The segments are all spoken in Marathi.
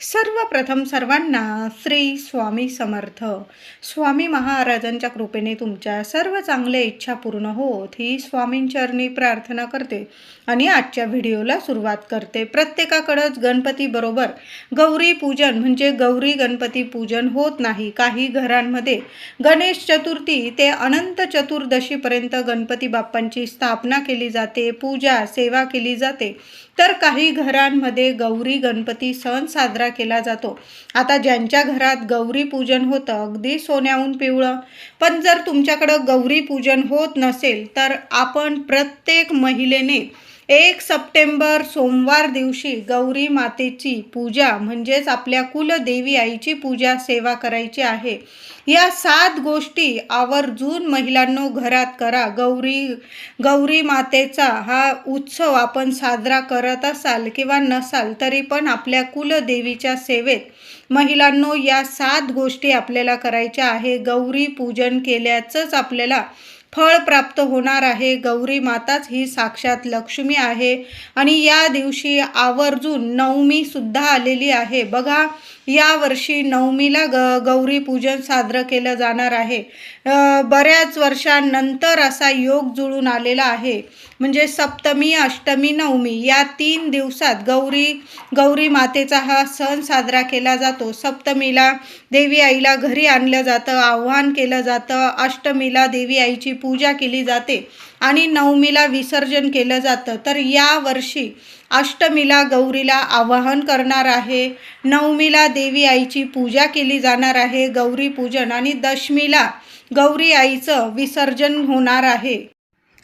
सर्वप्रथम सर्वांना श्री स्वामी समर्थ. स्वामी महाराजांच्या कृपेने तुमच्या सर्व चांगल्या इच्छा पूर्ण होत ही स्वामींचरणी प्रार्थना करते आणि आजच्या व्हिडिओला सुरुवात करते. प्रत्येकाकडंच गणपतीबरोबर गौरी पूजन म्हणजे गौरी गणपती पूजन होत नाही. काही घरांमध्ये गणेश चतुर्थी ते अनंत चतुर्दशीपर्यंत गणपती बाप्पांची स्थापना केली जाते पूजा सेवा केली जाते. तर काही घरांमध्ये गौरी गणपती सण साजरा केला जातो. आता ज्यांच्या घरात गौरी पूजन होतं अगदी सोन्याहून पिवळं. पण जर तुमच्याकडं गौरी पूजन होत नसेल तर आपण प्रत्येक महिलेने एक सप्टेंबर सोमवार दिवशी गौरी मातेची पूजा म्हणजेच आपल्या कुलदेवी आईची पूजा सेवा करायची आहे. या सात गोष्टी आवर्जून महिलांनो घरात करा. गौरी गौरी मातेचा हा उत्सव आपण साजरा करत असाल किंवा नसाल तरी पण आपल्या कुलदेवीच्या सेवेत महिलांनो या सात गोष्टी आपल्याला करायच्या आहे. गौरी पूजन केल्याचंच आपल्याला फळ प्राप्त होणार आहे. गौरी माताच ही साक्षात लक्ष्मी आहे. आणि या दिवशी आवर्जून नवमी सुद्धा आलेली आहे. बघा या वर्षी नवमीला ग गौरी पूजन साजरं केलं जाणार आहे. बऱ्याच वर्षांनंतर असा योग जुळून आलेला आहे. म्हणजे सप्तमी अष्टमी नवमी या तीन दिवसात गौरी गौरी मातेचा हा सण साजरा केला जातो. सप्तमीला देवी आईला घरी आणलं जातं आव्हान केलं जातं. अष्टमीला देवी आईची पूजा केली जाते. आणि नवमीला विसर्जन केलं जातं. तर या वर्षी अष्टमीला गौरीला आवाहन करणार आहे. नवमीला देवी आईची पूजा केली जाणार आहे गौरी पूजन. आणि दशमीला गौरी आईचं विसर्जन होणार आहे.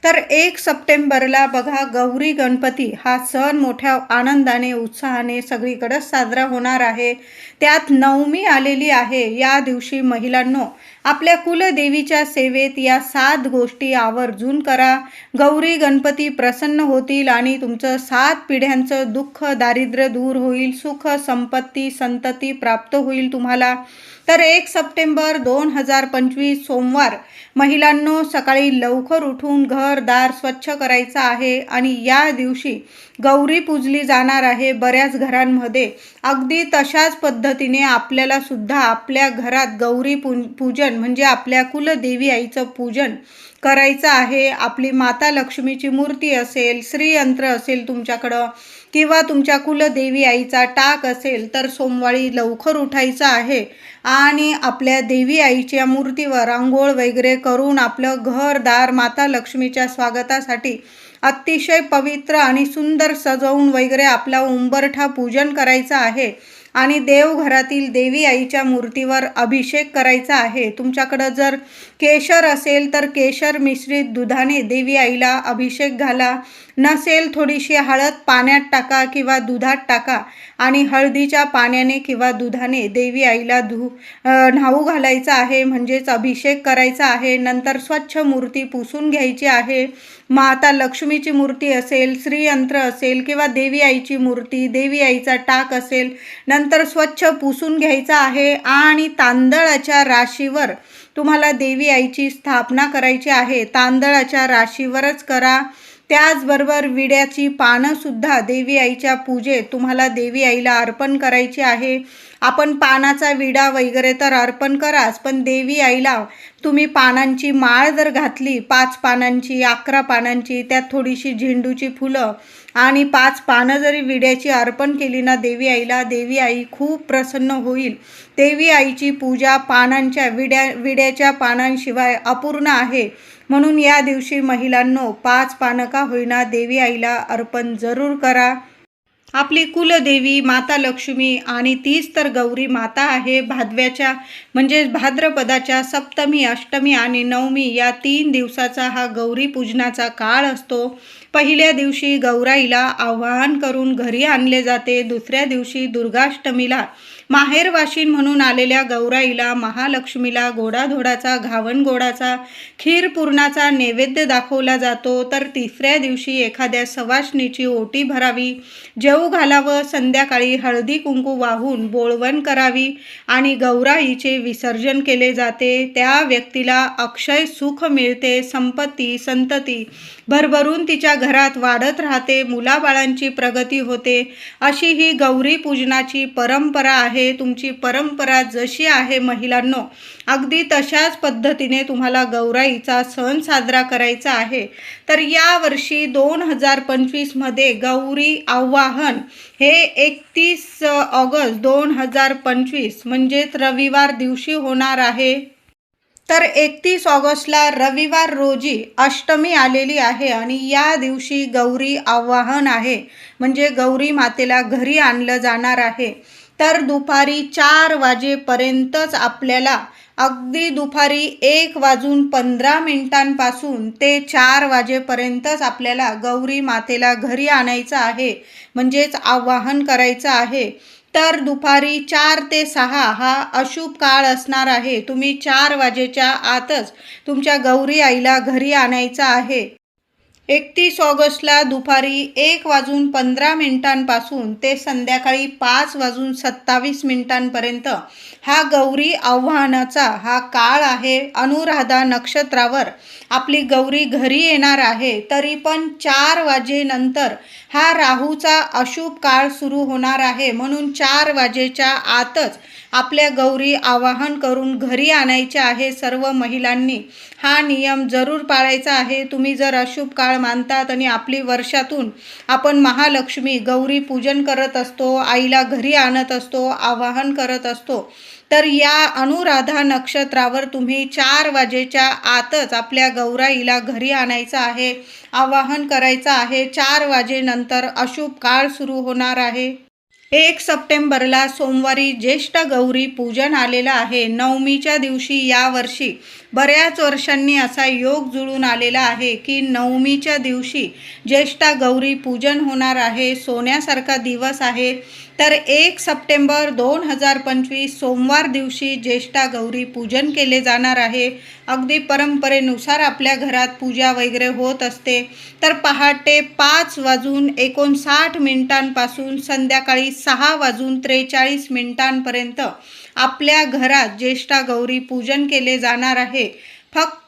तर एक सप्टेंबरला बघा गौरी गणपती हा सण मोठ्या आनंदाने उत्साहाने सगळीकडं साजरा होणार आहे. त्यात नवमी आलेली आहे. या दिवशी महिलांनो आपल्या कुलदेवीच्या सेवेत या सात गोष्टी आवर्जून करा. गौरी गणपती प्रसन्न होतील आणि तुमचं सात पिढ्यांचं दुःख दारिद्र्य दूर होईल सुख संपत्ती संतती प्राप्त होईल तुम्हाला. तर एक सप्टेंबर दोन हजार पंचवीस सोमवार महिलांनो सकाळी लवकर उठून घर दार स्वच्छ करायचं आहे आणि या दिवशी गौरी पूजली जाणार आहे बऱ्याच घरांमध्ये. अगदी तशाच पद्धतीने आपल्याला सुद्धा आपल्या घरात गौरी पू पूजन म्हणजे आपल्या कुलदेवी आईचं पूजन करायचं आहे. आपली माता लक्ष्मीची मूर्ती असेल श्रीयंत्र असेल तुमच्याकडं किंवा तुमच्या कुलदेवी आईचा टाक असेल तर सोमवारी लवकर उठायचं आहे. आणि आपल्या देवी आईच्या मूर्तीवर आंघोळ वगैरे करून आपलं घरदार माता लक्ष्मीच्या स्वागतासाठी अतिशय पवित्र आणि सुंदर सजवून वगैरे आपला उंबरठा पूजन करायचं आहे आणि देवघरातील देवी आईच्या मूर्तीवर अभिषेक करायचा आहे. तुमच्याकडं जर केशर असेल तर केशर मिश्रित दुधाने देवी आईला अभिषेक घाला. नसेल थोडीशी हळद पाण्यात टाका किंवा दुधात टाका आणि हळदीच्या पाण्याने किंवा दुधाने देवी आईला धु न्हाऊ घालायचा आहे म्हणजेच अभिषेक करायचा आहे नंतर स्वच्छ मूर्ती पुसून घ्यायची आहे माता लक्ष्मीची मूर्ती असेल श्रीयंत्र असेल किंवा देवी आईची मूर्ती देवी आईचा टाक असेल नंतर स्वच्छ पुसून घ्यायचा आहे आणि तांदळाच्या राशीवर तुम्हाला देवी आईची स्थापना करायची आहे. तांदळाच्या राशीवरच करा. त्याचबरोबर विड्याची पानंसुद्धा देवी आईच्या पूजेत तुम्हाला देवी आईला अर्पण करायची आहे. आपण पानाचा विडा वगैरे तर अर्पण कराच पण देवी आईला तुम्ही पानांची माळ जर घातली पाच पानांची अकरा पानांची त्यात थोडीशी झेंडूची फुलं आणि पाच पानं जरी विड्याची अर्पण केली ना देवी आईला देवी आई खूप प्रसन्न होईल. देवी आईची पूजा पानांच्या विड्या विड्याच्या पानांशिवाय अपूर्ण आहे. म्हणून या दिवशी महिलांनो पाच पानं का होईना देवी आईला अर्पण जरूर करा. आपली कुलदेवी माता लक्ष्मी आणि तीच तर गौरी माता आहे. भादव्याच्या म्हणजे भाद्रपदाच्या सप्तमी अष्टमी आणि नवमी या तीन दिवसाचा हा गौरी पूजनाचा काळ असतो. पहिल्या दिवशी गौराईला आवाहन करून घरी आणले जाते. दुसऱ्या दिवशी दुर्गाष्टमीला माहेरवाशीन म्हणून आलेल्या गौराईला महालक्ष्मीला गोडाधोडाचा घावणगोडाचा गोडाचा नैवेद्य दाखवला जातो. तर तिसऱ्या दिवशी एखाद्या सवाशणीची ओटी भरावी जेऊ घालावं संध्याकाळी हळदी कुंकू वाहून बोळवण करावी आणि गौराईचे विसर्जन केले जाते. त्या व्यक्तीला अक्षय सुख मिळते संपत्ती संतती भरभरून तिच्या घरात वाढत राहते मुलाबाळांची प्रगती होते. अशी ही गौरी पूजनाची परंपरा आहे. तुमची परंपरा जशी आहे महिलांनो अगदी तशाच पद्धतीने तुम्हाला गौराईचा सण साजरा करायचा आहे. तर यावर्षी दोन हजार पंचवीसमध्ये गौरी आवाहन हे एकतीस ऑगस्ट दोन हजार पंचवीस म्हणजेच रविवार दिवशी होणार आहे. तर एकतीस ऑगस्टला रविवार रोजी अष्टमी आलेली आहे आणि या दिवशी गौरी आवाहन आहे. म्हणजे गौरी मातेला घरी आणलं जाणार आहे. तर दुपारी चार वाजेपर्यंतच आपल्याला अगदी दुपारी एक वाजून पंधरा मिनिटांपासून ते चार वाजेपर्यंतच आपल्याला गौरी मातेला घरी आणायचं आहे. म्हणजेच आवाहन करायचं आहे. तर दुपारी चार ते सहा हा अशुभ काळ असणार आहे. तुम्ही चार वाजेच्या आतच तुमच्या गौरी आईला घरी आणायचा आहे. एकतीस ऑगस्टला दुपारी एक वाजून पंधरा मिनिटांपासून ते संध्याकाळी पाच वाजून सत्तावीस मिनिटांपर्यंत हा गौरी आव्हानाचा हा काळ आहे. अनुराधा नक्षत्रावर आपली गौरी घरी येणार आहे. तरी पण चार वाजेनंतर हा राहूचा अशुभ काळ सुरू होणार आहे. म्हणून चार वाजेच्या आतच आपल्या गौरी आवाहन करून घरी आणायचे आहे सर्व महिलांनी. हा नियम जरूर पाळायचा आहे. तुम्ही जर अशुभ काळ मानतात आणि आपली वर्षातून आपण महालक्ष्मी गौरी पूजन करत असतो आईला घरी आणत असतो आवाहन करत असतो तर या अनुराधा नक्षत्रावर तुम्ही चार वाजेच्या आतच आपल्या गौराईला घरी आणायचं आहे आवाहन करायचं आहे. चार वाजेनंतर अशुभ काळ सुरू होणार आहे. एक सप्टेंबरला सोमवारी ज्येष्ठ गौरी पूजन आलेलं आहे. नवमीच्या दिवशी यावर्षी बऱ्याच वर्षांनी असा योग जुळून आलेला आहे की नवमीच्या दिवशी ज्येष्ठा गौरी पूजन होणार आहे. सोन्यासारखा दिवस आहे. तर एक सप्टेंबर दोन हजार पंचवीस सोमवार दिवशी ज्येष्ठा गौरी पूजन केले जाणार आहे. अगदी परंपरेनुसार आपल्या घरात पूजा वगैरे होत असते. तर पहाटे पाच वाजून एकोणसाठ मिनिटांपासून संध्याकाळी सहा वाजून त्रेचाळीस मिनिटांपर्यंत आपल्या घरात ज्येष्ठा गौरी पूजन केले जाणार आहे. फक्त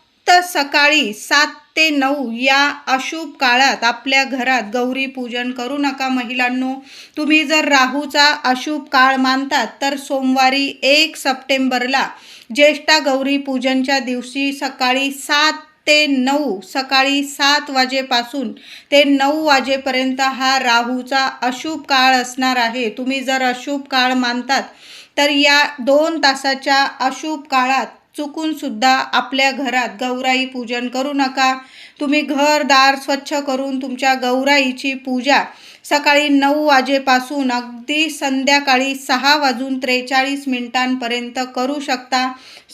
सकाळी सात ते नऊ या अशुभ काळात आपल्या घरात गौरी पूजन करू नका महिलांनो. तुम्ही जर राहूचा अशुभ काळ मानतात तर सोमवारी एक सप्टेंबरला ज्येष्ठा गौरी पूजनच्या दिवशी सकाळी सात ते नऊ सकाळी सात वाजेपासून ते नऊ वाजेपर्यंत हा राहूचा अशुभ काळ असणार आहे. तुम्ही जर अशुभ काळ मानतात तर या दोन तासाच्या अशुभ काळात चुकून सुद्धा आपल्या घरात गौराई पूजन करू नका. तुम्ही घरदार स्वच्छ करून तुमच्या गौराईची पूजा सकाळी नऊ वाजेपासून अगदी संध्याकाळी सहा वाजून त्रेचाळीस मिनिटांपर्यंत करू शकता.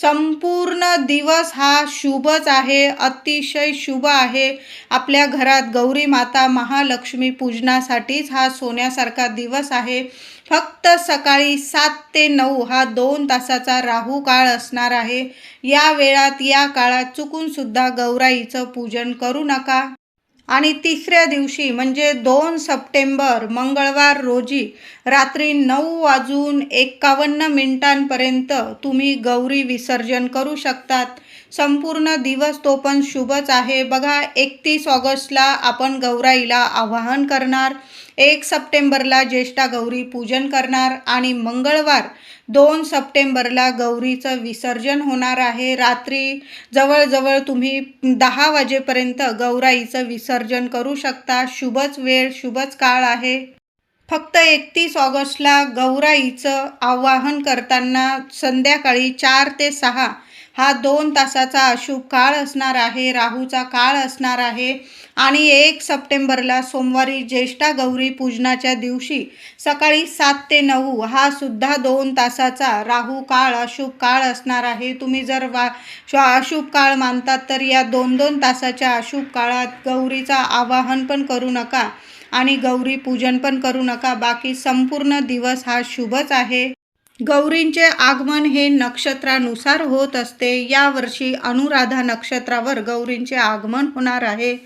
संपूर्ण दिवस हा शुभच आहे अतिशय शुभ आहे. आपल्या घरात गौरी माता महालक्ष्मी पूजनासाठीच हा सोन्यासारखा दिवस आहे. फक्त सकाळी सात ते नऊ हा दोन तासाचा राहू काळ असणार आहे. या वेळात या काळात चुकूनसुद्धा गौराईचं पूजन करू नका. आणि तिसऱ्या दिवशी म्हणजे दोन सप्टेंबर मंगळवार रोजी रात्री नऊ वाजून एकावन्न मिनिटांपर्यंत तुम्ही गौरी विसर्जन करू शकतात. संपूर्ण दिवस तो पण शुभच आहे. बघा एकतीस ऑगस्टला आपण गौराईला आवाहन करणार. एक सप्टेंबरला ज्येष्ठा गौरी पूजन करणार आणि मंगळवार दोन सप्टेंबरला गौरीचं विसर्जन होणार आहे. रात्री जवळजवळ तुम्ही दहा वाजेपर्यंत गौराईचं विसर्जन करू शकता. शुभच वेळ शुभच काळ आहे. फक्त एकतीस ऑगस्टला गौराईचं आवाहन करताना संध्याकाळी चार ते सहा हा दोन तासाचा अशुभ काळ असणार आहे राहूचा काळ असणार आहे. आणि एक सप्टेंबरला सोमवारी ज्येष्ठा गौरी पूजनाच्या दिवशी सकाळी सात ते नऊ हा सुद्धा दोन तासाचा राहू काळ अशुभ काळ असणार आहे. तुम्ही जर वा अशुभ काळ मानतात तर या दोन दोन तासाच्या अशुभ काळात गौरीचा आवाहन पण करू नका आणि गौरी पूजन पण करू नका. बाकी संपूर्ण दिवस हा शुभच आहे. गौरींचे आगमन हे नक्षत्रानुसार होत असते. यावर्षी अनुराधा नक्षत्रावर गौरींचे आगमन होणार आहे.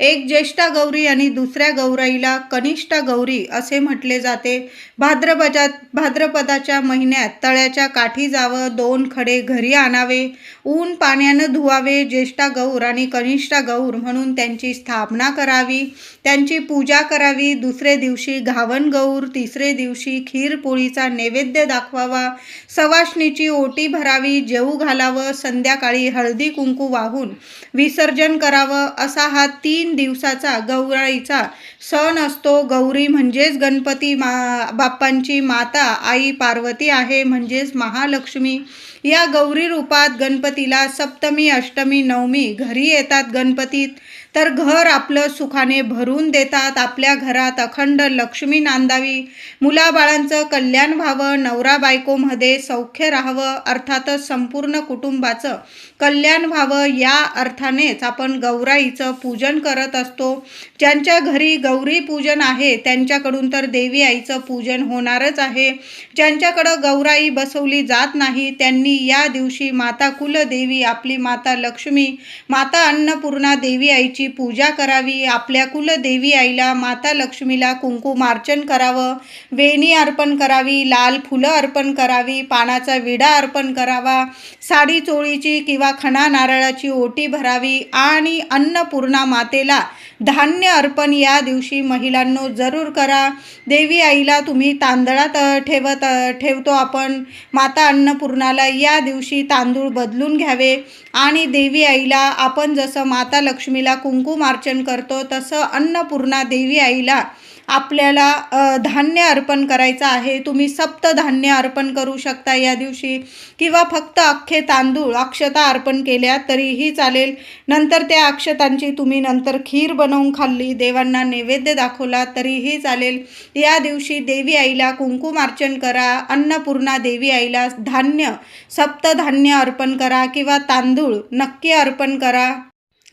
एक ज्येष्ठा गौरी आणि दुसऱ्या गौराईला कनिष्ठा गौरी असे म्हटले जाते. भाद्रपदात भाद्रपदाच्या महिन्यात तळ्याच्या काठी जावं दोन खडे घरी आणावे ऊन पाण्यानं धुवावे ज्येष्ठा गौर आणि कनिष्ठा गौर म्हणून त्यांची स्थापना करावी. त्यांची पूजा करावी दुसरे दिवशी घावन गौर तिसरे दिवशी खीरपोळीचा नैवेद्य दाखवावा सवाष्णीची ओटी भरावी जेऊ घालावं संध्याकाळी हळदी कुंकू वाहून विसर्जन करावं असा हा तीन दिवसाचा गौराईचा सण असतो. गौरी म्हणजेच गणपती मा बाप्पांची माता आई पार्वती आहे म्हणजेच महालक्ष्मी. या गौरी रूपात गणपतीला सप्तमी अष्टमी नवमी घरी येतात गणपतीत. तर घर आपलं सुखाने भरून देतात. आपल्या घरात अखंड लक्ष्मी नांदावी. मुलाबाळांचं कल्याण व्हावं. नवरा बायकोमध्ये सौख्य राहावं. अर्थातच संपूर्ण कुटुंबाचं कल्याण व्हावं. या अर्थानेच आपण गौराईचं पूजन करत असतो. ज्यांच्या घरी गौरी पूजन आहे त्यांच्याकडून तर देवी आईचं पूजन होणारच आहे. ज्यांच्याकडं गौराई बसवली जात नाही त्यांनी या दिवशी माता कुलदेवी आपली माता लक्ष्मी माता अन्नपूर्णा देवी आईची पूजा करावी आपल्या कुलदेवी आईला माता लक्ष्मीला कुंकुमार्चन करावं वेणी अर्पण करावी लाल फुलं अर्पण करावी पानाचा विडा अर्पण करावा साडी चोळीची किंवा खणा नारळाची ओटी भरावी आणि अन्नपूर्णा मातेला धान्य अर्पण या दिवशी महिलांनो जरूर करा. देवी आईला तुम्ही तांदळात ठेवत ठेवतो आपण. माता अन्नपूर्णाला या दिवशी तांदूळ बदलून घ्यावे. आणि देवी आईला आपण जसं माता लक्ष्मीला कुंकुमार्चन करतो तसं अन्नपूर्णा देवी आईला आपल्याला धान्य अर्पण करायचं आहे. तुम्ही सप्तधान्य अर्पण करू शकता या दिवशी. किंवा फक्त अख्खे तांदूळ अक्षता अर्पण केल्या तरीही चालेल. नंतर त्या अक्षतांची तुम्ही नंतर खीर बनवून खाल्ली देवांना नैवेद्य दाखवला तरीही चालेल. या दिवशी देवी आईला कुंकुमार्चन करा अन्नपूर्णा देवी आईला धान्य सप्तधान्य अर्पण करा किंवा तांदूळ नक्की अर्पण करा.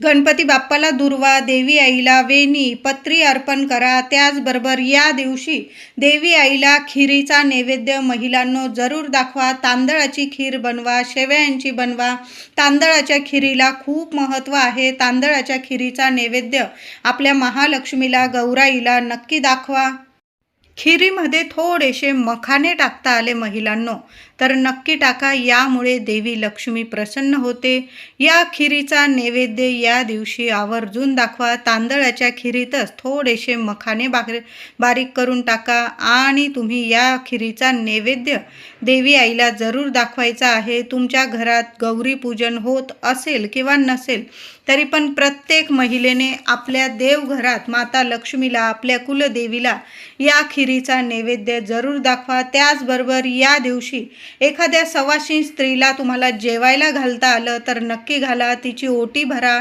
गणपती बाप्पाला दुर्वा देवी आईला वेणी पत्री अर्पण करा. त्याचबरोबर या दिवशी देवी आईला खिरीचा नैवेद्य महिलांनो जरूर दाखवा. तांदळाची खीर बनवा शेवयांची बनवा. तांदळाच्या खिरीला खूप महत्त्व आहे. तांदळाच्या खिरीचा नैवेद्य आपल्या महालक्ष्मीला गौराईला नक्की दाखवा. खिरीमध्ये थोडेसे मखाने टाकता आले महिलांनो. तर नक्की टाका यामुळे देवी लक्ष्मी प्रसन्न होते. या खिरीचा नैवेद्य या दिवशी आवर्जून दाखवा. तांदळाच्या खिरीतच थोडेसे मखाने बारीक बारीक करून टाका आणि तुम्ही या खिरीचा नैवेद्य देवी आईला जरूर दाखवायचा आहे. तुमच्या घरात गौरी पूजन होत असेल किंवा नसेल तरी पण प्रत्येक महिलेने आपल्या देवघरात माता लक्ष्मीला आपल्या कुलदेवीला या खिरीचा नैवेद्य जरूर दाखवा. त्याचबरोबर या दिवशी एखाद्या सवाशी स्त्रीला तुम्हाला जेवायला घालता आलं तर नक्की घाला तिची ओटी भरा.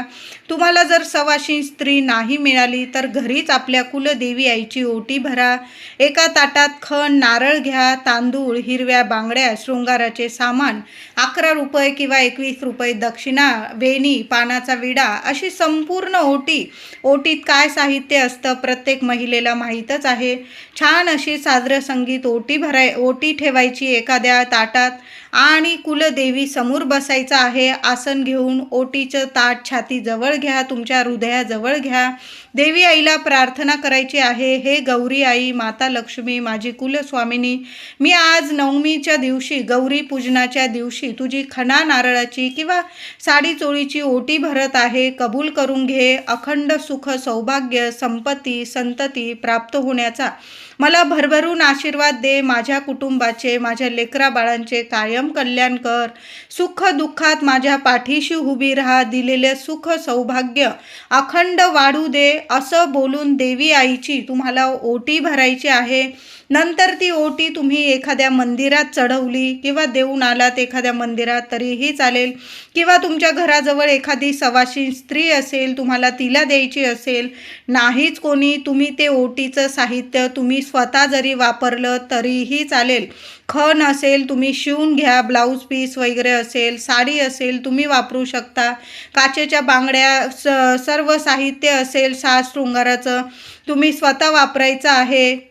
तुम्हाला जर सवाशीन स्त्री नाही मिळाली तर घरीच आपल्या कुलदेवी आईची ओटी भरा. एका ताटात खण नारळ घ्या तांदूळ हिरव्या बांगड्या शृंगाराचे सामान अकरा रुपये किंवा एकवीस रुपये दक्षिणा वेणी पानाचा विडा अशी संपूर्ण ओटी. ओटीत काय साहित्य असतं प्रत्येक महिलेला माहीतच आहे. छान अशी साजरं संगीत ओटी भराय ओटी ठेवायची एखाद्या ताटात आणि कुलदेवी समोर बसायचं आहे. आसन घेऊन ओटीचं ताट छाती जवळ घ्या तुमच्या हृदयाजवळ घ्या. देवी आईला प्रार्थना करायची आहे. हे गौरी आई माता लक्ष्मी माझी कुलस्वामिनी मी आज नवमीच्या दिवशी गौरी पूजनाच्या दिवशी तुझी खणा नारळाची किंवा साडी चोळीची ओटी भरत आहे. कबूल करून घे. अखंड सुख सौभाग्य संपत्ती संतती प्राप्त होण्याचा. मला भरभरून आशीर्वाद दे. माझ्या कुटुंबाचे माझ्या लेकरा बाळांचे कायम कल्याण कर सुख दुःखात माझ्या पाठीशी उभी राहा दिलेले सुख सौभाग्य. अखंड वाढू दे असं बोलून देवी आईची तुम्हाला ओटी भरायची आहे. नंतर ती ओटी तुम्ही एखाद्या मंदिरात चढवली किंवा देऊन आलात एखाद्या मंदिरात तरीही चालेल. किंवा तुमच्या घराजवळ एखादी सवाशी स्त्री असेल तुम्हाला तिला द्यायची असेल नाहीच कोणी तुम्ही ते ओटीचं साहित्य तुम्ही स्वतः जरी वापरलं तरीही चालेल. खण असेल तुम्ही शिवून घ्या ब्लाऊज पीस वगैरे असेल साडी असेल तुम्ही वापरू शकता. काचेच्या बांगड्या स सर्व साहित्य असेल साज शृंगाराचं तुम्ही स्वतः वापरायचं आहे.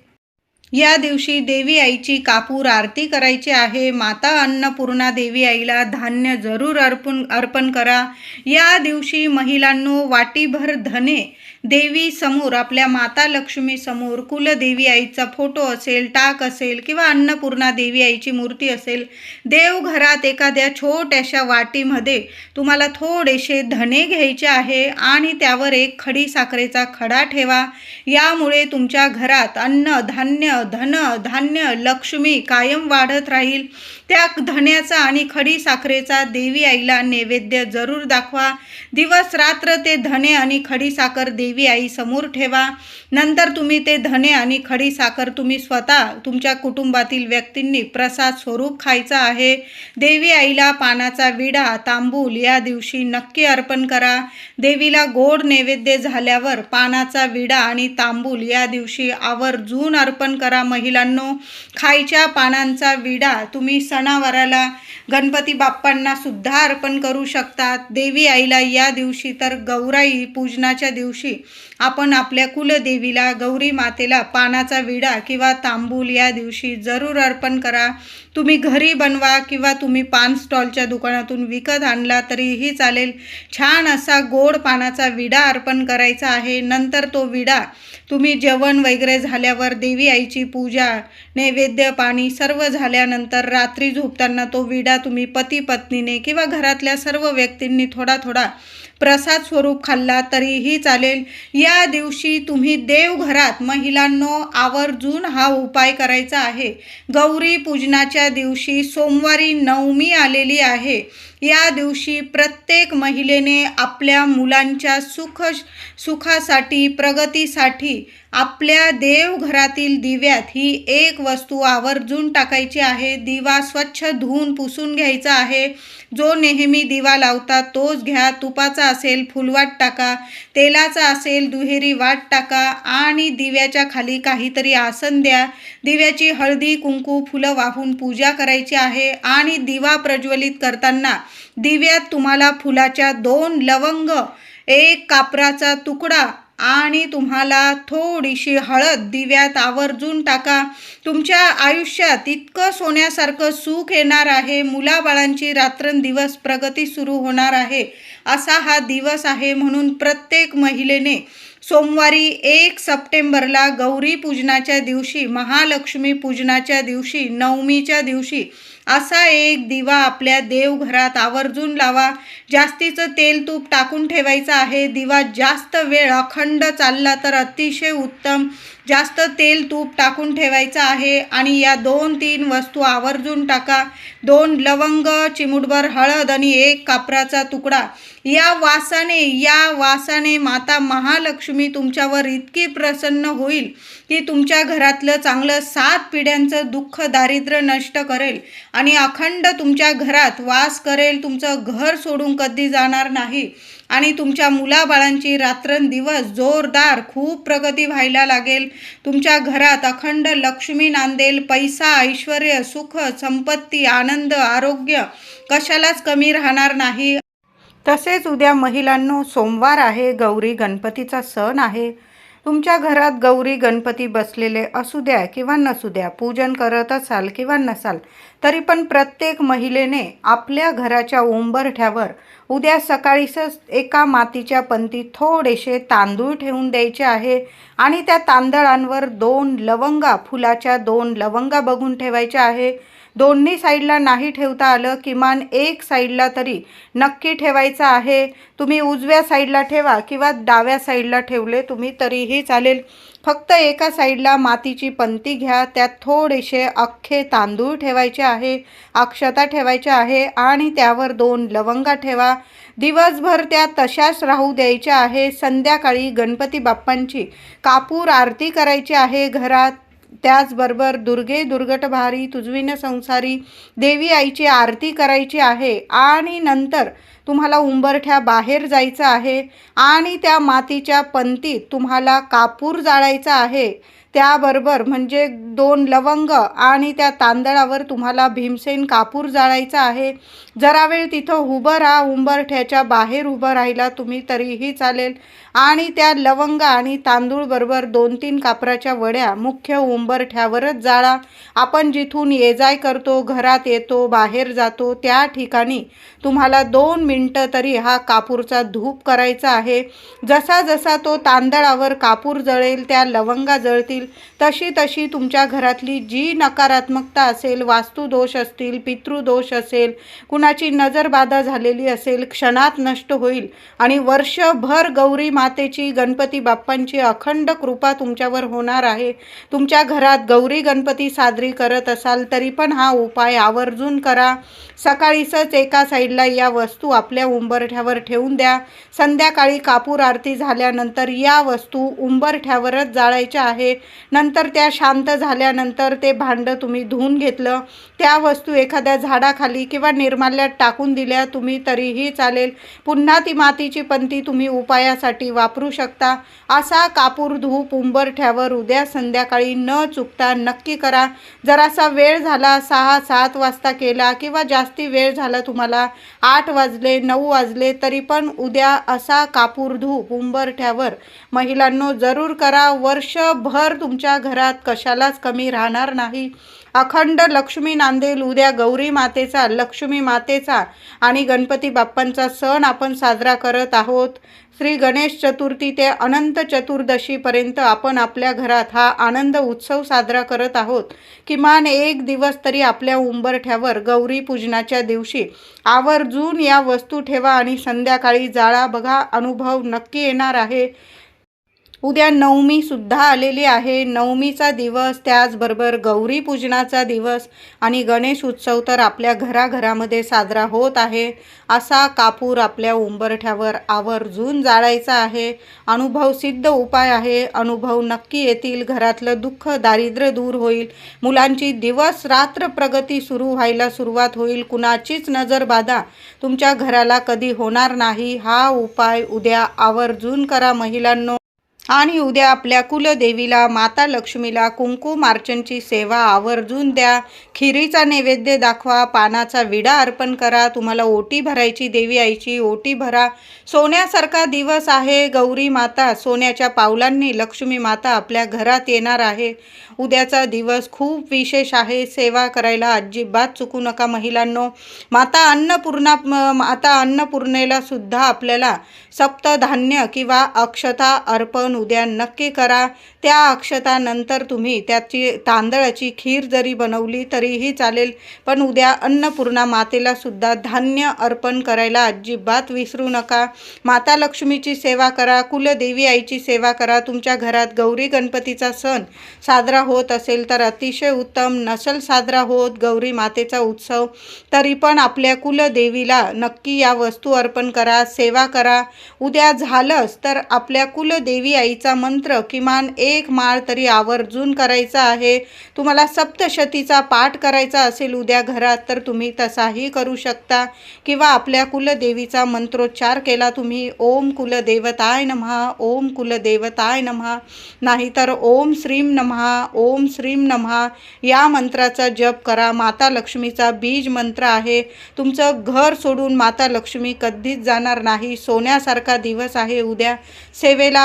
या दिवशी देवी आईची कापूर आरती करायची आहे. माता अन्नपूर्णा देवी आईला धान्य जरूर अर्पण अर्पण करा. या दिवशी महिलांनो वाटीभर धने देवी समोर आपल्या माता लक्ष्मी समोर कुलदेवी आईचा फोटो असेल टाक असेल किंवा अन्नपूर्णा देवी आईची मूर्ती असेल देवघरात एखाद्या छोट्याशा वाटीमध्ये तुम्हाला थोडेसे धने घ्यायचे आहे आणि त्यावर एक खडी साखरेचा खडा ठेवा. यामुळे तुमच्या घरात अन्न धान्य धन धान्य लक्ष्मी कायम वाढत राहील. त्या धन्याचा आणि खडी साखरेचा देवी आईला नैवेद्य जरूर दाखवा. दिवस रात्र ते धने आणि खडी साखर देवी आई समोर ठेवा. नंतर तुम्ही ते धने आणि खडी साखर तुम्ही स्वतः तुमच्या कुटुंबातील व्यक्तींनी प्रसाद स्वरूप खायचा आहे. देवी आईला पानाचा विडा तांबूल या दिवशी नक्की अर्पण करा. देवीला गोड नैवेद्य झाल्यावर पानाचा विडा आणि तांबूल या दिवशी आवर्जून अर्पण करा महिलांनो. खायच्या पानांचा विडा तुम्ही स सणावाराला गणपती बाप्पांना सुद्धा अर्पण करू शकतात. देवी आईला या दिवशी तर गौराई पूजनाच्या दिवशी आपण आपल्या कुलदेवीला गौरी मातेला पानाचा विडा किंवा तांबूल या दिवशी जरूर अर्पण करा. तुम्ही घरी बनवा किंवा तुम्ही पान स्टॉलच्या दुकानातून विकत आणला तरीही चालेल. छान असा गोड पानाचा विडा अर्पण करायचा आहे. नंतर तो विडा तुम्ही जेवण वगैरे झाल्यावर देवी आईची पूजा नैवेद्य पाणी सर्व झाल्यानंतर रात्री झोपताना तो विडा तुम्ही पती पत्नीने किंवा घरातल्या सर्व व्यक्तींनी थोडा थोडा प्रसाद स्वरूप खाल्ला तरीही चालेल. या दिवशी तुम्ही देवघरात महिलांनो आवर्जून हा उपाय करायचा आहे. गौरी पूजनाच्या दिवशी सोमवारी नवमी आलेली आहे. या दिवशी प्रत्येक महिलेने आपल्या मुलांच्या सुख सुखासाठी प्रगतीसाठी आपल्या देवघरातील दिव्यात ही एक वस्तू आवर्जून टाकायची आहे. दिवा स्वच्छ धुवून पुसून घ्यायचा आहे. जो नेहमी दिवा लावता तोच घ्या तुपाचा असेल फुलवाट टाका तेलाचा असेल दुहेरी वाट टाका आणि दिव्याच्या खाली काहीतरी आसन द्या. दिव्याची हळदी कुंकू फुलं वाहून पूजा करायची आहे आणि दिवा प्रज्वलित करताना दिव्यात तुम्हाला फुलाच्या दोन लवंग एक कापराचा तुकडा आणि तुम्हाला थोडीशी हळद दिव्यात आवर्जून टाका. तुमच्या आयुष्यात इतकं सोन्यासारखं सुख येणार आहे. मुलाबाळांची रात्रंदिवस प्रगती सुरू होणार आहे. असा हा दिवस आहे म्हणून प्रत्येक महिलेने सोमवारी एक सप्टेंबरला गौरी पूजनाच्या दिवशी महालक्ष्मी पूजनाच्या दिवशी नवमीच्या दिवशी असा एक दिवा आपल्या देवघरात आवर्जून लावा. जास्तीचं तेल तूप टाकून ठेवायचं आहे. दिवा जास्त वेळ अखंड चालला तर अतिशय उत्तम. जास्त तेल तूप टाकून ठेवायचं आहे आणि या दोन तीन वस्तू आवर्जून टाका. दोन लवंग चिमुटभर हळद आणि एक कापराचा तुकडा. या वासाने या वासाने माता महालक्ष्मी तुमच्यावर इतकी प्रसन्न होईल की तुमच्या घरातलं चांगलं सात पिढ्यांचं दुःख दारिद्र्य नष्ट करेल आणि अखंड तुमच्या घरात वास करेल. तुमचं घर सोडून कधी जाणार नाही. आणि तुमच्या मुलाबाळांची रात्रंदिवस जोरदार खूप प्रगती व्हायला लागेल. तुमच्या घरात अखंड लक्ष्मी नांदेल पैसा ऐश्वर सुख संपत्ती आनंद आरोग्य कशालाच कमी राहणार नाही. तसेच उद्या महिलांनो सोमवार आहे गौरी गणपतीचा सण आहे. तुमच्या घरात गौरी गणपती बसलेले असू द्या किंवा नसू द्या पूजन करत असाल किंवा नसाल तरी पण प्रत्येक महिलेने आपल्या घराच्या उंबरठ्यावर उद्या सकाळीच एका मातीच्या पंतीत थोडेसे तांदूळ ठेवून द्यायचे आहे आणि त्या तांदळांवर दोन लवंगा फुलाच्या दोन लवंगा बघून ठेवायच्या आहे. दोन्ही साईडला नाही ठेवता आलं किमान एक साईडला तरी नक्की ठेवायचं आहे. तुम्ही उजव्या साईडला ठेवा किंवा डाव्या साईडला ठेवले तुम्ही तरीही चालेल. फक्त एका साईडला मातीची पंती घ्या त्यात थोडेसे अख्खे तांदूळ ठेवायचे आहे अक्षता ठेवायच्या आहे आणि त्यावर दोन लवंगा ठेवा. दिवसभर त्या तशाच राहू द्यायच्या आहे. संध्याकाळी गणपती बाप्पांची कापूर आरती करायची आहे घरात. त्याचबरोबर दुर्गे दुर्गटभारी तुझविन संसारी देवी आईची आरती करायची आहे. आणि नंतर तुम्हाला उंबरठ्या बाहेर जायचं आहे आणि त्या मातीच्या पंतीत तुम्हाला कापूर जाळायचा आहे. त्याबरोबर म्हणजे दोन लवंग आणि त्या तांदळावर तुम्हाला भीमसेन कापूर जाळायचा आहे. जरा वेळ तिथं उभं राहा उंबरठ्याच्या बाहेर उभं राहिला तुम्ही तरीही चालेल. आणि त्या लवंग आणि तांदूळबरोबर दोन तीन कापराच्या वड्या मुख्य उंबरठ्यावरच जाळा. आपण जिथून ये जाय करतो घरात येतो बाहेर जातो त्या ठिकाणी तुम्हाला दोन मिनिट तरी हा कापूरचा धूप करायचा आहे. जसा जसा तो तांदळावर कापूर जळेल त्या लवंगा जळतील. तशी तशी तुमच्या घरातली जी नकारात्मकता असेल वास्तुदोष असतील पितृदोष असेल कुणाची नजरबाधा झालेली असेल क्षणात नष्ट होईल. आणि वर्षभर गौरी मातेची गणपती बाप्पांची अखंड कृपा तुमच्यावर होणार आहे. तुमच्या घरात गौरी गणपती साजरी करत असाल तरी पण हा उपाय आवर्जून करा. सकाळीसच एका साईडला या वस्तू आपल्या उंबरठ्यावर ठेवून द्या. संध्याकाळी कापूर आरती झाल्यानंतर या वस्तू उंबरठ्यावरच जाळायच्या आहे. नंतर त्या शांत झाल्यानंतर ते भांडं तुम्ही धुवून घेतलं. त्या वस्तू एखाद्या झाडाखाली किंवा निर्माल्यात टाकून दिल्या तुम्ही तरीही चालेल. पुन्हा ती मातीची पंती तुम्ही उपायासाठी वापरू शकता. असा कापूर धूप उंबरठ्यावर उद्या संध्याकाळी न चुकता नक्की करा. जरासा वेळ झाला सहा सात वाजता केला किंवा जास्ती वेळ झाला तुम्हाला आठ वाजले नऊ वाजले तरी पण उद्या असा कापूर धूप उंबरठ्यावर महिलांनो जरूर करा. वर्षभर तुमच्या घरात कशालाच कमी राहणार नाही. अखंड लक्ष्मी नांदेल उद्या गौरी मातेचा लक्ष्मी मातेचा आणि गणपती बाप्पांचा सण आपण साजरा करत आहोत. श्री गणेश चतुर्थी ते अनंत चतुर्दशीपर्यंत आपण आपल्या घरात हा आनंद उत्सव साजरा करत आहोत. किमान एक दिवस तरी आपल्या उंबरठ्यावर गौरी पूजनाच्या दिवशी आवर्जून या वस्तू ठेवा आणि संध्याकाळी जाळा बघा. अनुभव नक्की येणार आहे. उद्या नवमी सुद्धा आलेली आहे. नवमीचा दिवस त्याचबरोबर गौरी पूजनाचा दिवस आणि गणेश उत्सव तर आपल्या घराघरामध्ये साजरा होत आहे. असा कापूर आपल्या उंबरठ्यावर आवर्जून जाळायचा आहे. अनुभव सिद्ध उपाय आहे. अनुभव नक्की येतील. घरातलं दुःख दारिद्र्य दूर होईल. मुलांची दिवस रात्र प्रगती सुरू व्हायला सुरुवात होईल. कुणाचीच नजर बाधा तुमच्या घराला कधी होणार नाही. हा उपाय उद्या आवर्जून करा महिलांनो. आणि उद्या आपल्या कुलदेवीला माता लक्ष्मीला कुंकुमार्चनची सेवा आवर्जून द्या. खिरीचा नैवेद्य दाखवा पानाचा विडा अर्पण करा. तुम्हाला ओटी भरायची देवी आईची ओटी भरा. सोन्यासारखा दिवस आहे. गौरी माता सोन्याच्या पावलांनी लक्ष्मी माता आपल्या घरात येणार आहे. उद्याचा दिवस खूप विशेष आहे. सेवा करायला अजिबात चुकू नका महिलांनो. माता अन्नपूर्णा माता अन्नपूर्णेला सुद्धा आपल्याला सप्तधान्य किंवा अक्षता अर्पण उद्या नक्की करा. त्या अक्षतानंतर तुम्ही त्याची तांदळाची खीर जरी बनवली तरीही चालेल पण उद्या अन्नपूर्णा मातेला सुद्धा धान्य अर्पण करायला अजिबात विसरू नका. माता लक्ष्मीची सेवा करा कुलदेवी आईची सेवा करा. तुमच्या घरात गौरी गणपतीचा सण साजरा होत असेल तर अतिशय उत्तम. नसल साजरा होत गौरी मातेचा उत्सव तरी पण आपल्या कुलदेवीला नक्की या वस्तू अर्पण करा सेवा करा. उद्या झालंच तर आपल्या कुलदेवी आई गाईचा मंत्र किमान एक माळ तरी आवर्जून करायचा आहे. तुम्हाला सप्तशतीचा पाठ करायचा असेल उद्या घरात तर तुम्ही तसाही करू शकता. किंवा आपल्या कुलदेवीचा मंत्रोच्चार केला तुम्ही ओम कुलदेवताय नमहा ओम कुलदेवताय नमहा नाहीतर ओम श्रीम नमहा ओम श्रीम नमहा या मंत्राचा जप करा. माता लक्ष्मीचा बीज मंत्र आहे. तुमचं घर सोडून माता लक्ष्मी कधीच जाणार नाही. सोन्यासारखा दिवस आहे उद्या. सेवेला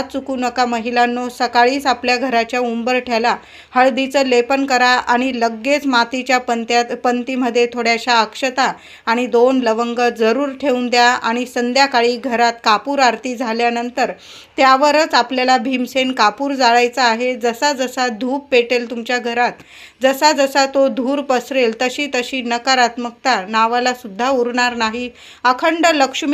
अजिबात चुकू नका महिलांनो. सकाळीच आपल्या घराच्या उंबरठ्याला हळदीचं लेपन करा आणि लगेच मातीच्या पंत्यात पंतीमध्ये थोड्याशा अक्षता आणि दोन लवंग जरूर ठेवून द्या आणि संध्याकाळी घरात कापूर आरती झाल्यानंतर त्यावरच आपल्याला भीमसेन कापूर जाळायचा आहे. जसा जसा धूप पेटेल तुमच्या घरात जसा जसा तो धूर पसरेल तशी तशी नकारात्मकता नावाला सुद्धा उरणार नाही. अखंड लक्ष्मी